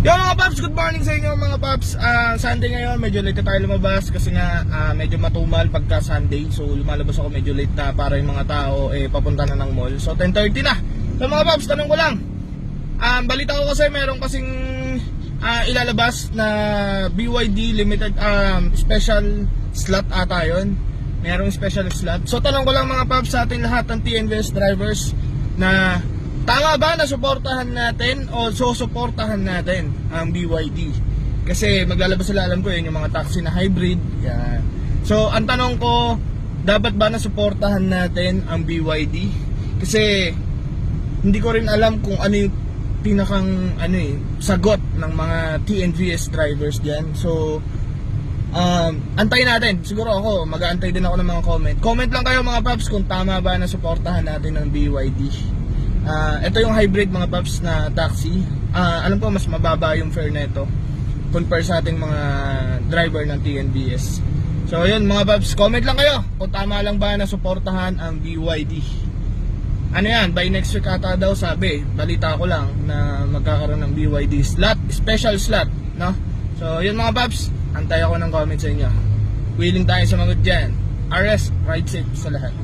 Yo mga paps, good morning sa inyo mga paps. Ah, Sunday ngayon, medyo late na tayo lumabas kasi nga ah, medyo matumal pagka Sunday. So lumalabas ako medyo late na para yung mga tao eh papunta na ng mall. So 10:30 na. So mga paps, tanong ko lang. Um, balita ko kasi meron kasing ah, ilalabas na BYD limited um, special slot ata yun. Merong special slot. So tanong ko lang mga paps sa ating lahat ng TNVS drivers na tama ba na suportahan natin o susuportahan natin ang BYD? Kasi maglalabas sila alam ko yun yung mga taxi na hybrid. Yan. So ang tanong ko, dapat ba na suportahan natin ang BYD? Kasi hindi ko rin alam kung ano yung pinakang ano eh, sagot ng mga TNVS drivers diyan. So um, antayin natin. Siguro ako, mag-aantay din ako ng mga comment. Comment lang kayo mga paps kung tama ba na suportahan natin ng BYD. Ah, ito yung hybrid mga paps na taxi. Ah, alam ko mas mababa yung fare nito compare sa ating mga driver ng TNBS. So yun mga paps, comment lang kayo kung tama lang ba na suportahan ang BYD. Ano yan, by next week ata daw sabi, balita ko lang na magkakaroon ng BYD slot, special slot, no? So yun mga paps, antay ako ng comment sa inyo. Willing tayo sumagot dyan. RS, ride safe sa lahat.